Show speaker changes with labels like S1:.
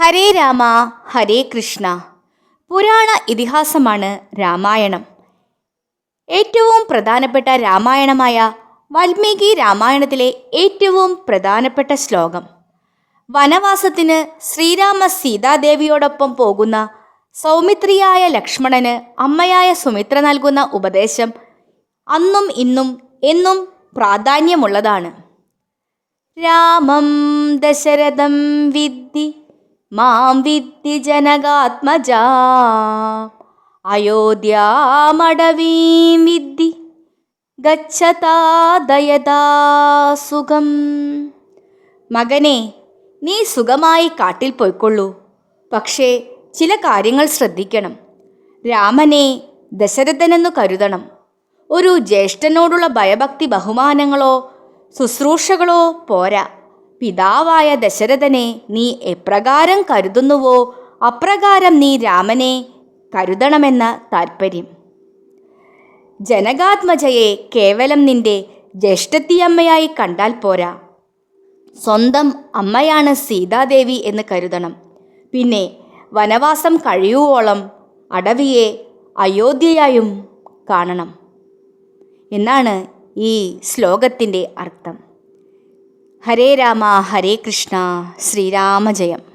S1: ഹരേ രാമ ഹരേ കൃഷ്ണ. പുരാണ ഇതിഹാസമാണ് രാമായണം. ഏറ്റവും പ്രധാനപ്പെട്ട രാമായണമായ വാൽമീകി രാമായണത്തിലെ ഏറ്റവും പ്രധാനപ്പെട്ട ശ്ലോകം. വനവാസത്തിന് ശ്രീരാമ സീതാദേവിയോടൊപ്പം പോകുന്ന സൗമിത്രിയായ ലക്ഷ്മണന് അമ്മയായ സുമിത്ര നൽകുന്ന ഉപദേശം അന്നും ഇന്നും എന്നും പ്രാധാന്യമുള്ളതാണ്. രാമം ദശരഥം വിദ്ധി മാം വിദ്ധി ജനകാത്മജ. അയോധ്യാമടവീം വിദ്ധി ഗച്ഛതാദയതാ സുഖം. മകനെ നീ സുഖമായി കാട്ടിൽ പോയിക്കൊള്ളൂ. പക്ഷേ ചില കാര്യങ്ങൾ ശ്രദ്ധിക്കണം. രാമനെ ദശരഥനെന്നു കരുതണം. ഒരു ജ്യേഷ്ഠനോടുള്ള ഭയഭക്തി ബഹുമാനങ്ങളോ ശുശ്രൂഷകളോ പോരാ. പിതാവായ ദശരഥനെ നീ എപ്രകാരം കരുതുന്നുവോ അപ്രകാരം നീ രാമനെ കരുതണമെന്ന താൽപ്പര്യം ജനകാത്മജയെ കേവലം നിന്റെ ജ്യേഷ്ഠത്തിയമ്മയായി കണ്ടാൽ പോരാ. സ്വന്തം അമ്മയാണ് സീതാദേവി എന്ന് കരുതണം. പിന്നെ വനവാസം കഴിയുവോളം അടവിയെ അയോധ്യയായും കാണണം. എന്നാണ് ഈ ശ്ലോകത്തിന്റെ അർത്ഥം. ഹരേ രാമ ഹരേ കൃഷ്ണ. ശ്രീരാമജയം